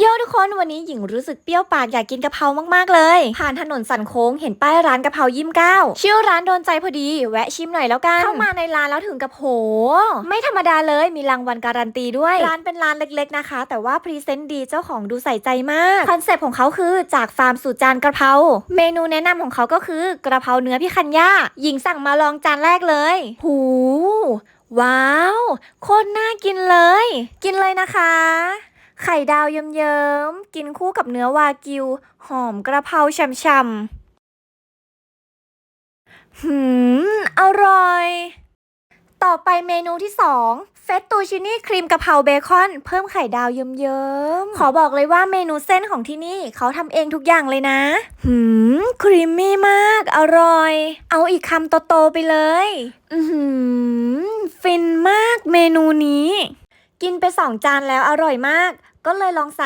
โยทุกคนวันนี้หญิงรู้สึกเปรี้ยวปากอยากกินกะเพรามากๆเลย ผ่านถนนสันโค้งเห็นป้ายร้านกะเพรายิ้มเก้าชื่อร้านโดนใจพอดี แวะชิมหน่อยแล้วกันเข้ามาในร้านแล้วถึงกับโห ไม่ธรรมดาเลยมีรางวัลการันตีด้วย ร้านเป็นร้านเล็กๆนะคะ แต่ว่าพรีเซนต์ดีเจ้าของดูใส่ใจมากคอนเซปต์ของเขาคือจากฟาร์มสู่จานกะเพราเมนูแนะนำของเขาก็คือกระเพราเนื้อพี่คันย่าหญิงสั่งมาลองจานแรกเลย หูว้าวโคตรน่ากินเลย กินเลยนะคะ ไข่ดาวเยิ้มๆ กินคู่กับเนื้อวากิว หอมกระเพราช่ำๆ หืม อร่อย ต่อไปเมนูที่สองเฟตตูชินี่ครีมกะเพราเบคอน เพิ่มไข่ดาวเยิ้มๆ ขอบอกเลยว่าเมนูเส้นของที่นี่เขาทำเองทุกอย่างเลยนะ หืม ครีมมี่มาก อร่อย เอาอีกคำโตๆไปเลย อือหือฟินมากเมนูนี้ กินไปสองจานแล้วอร่อยมาก ก็เลยลองสั่ง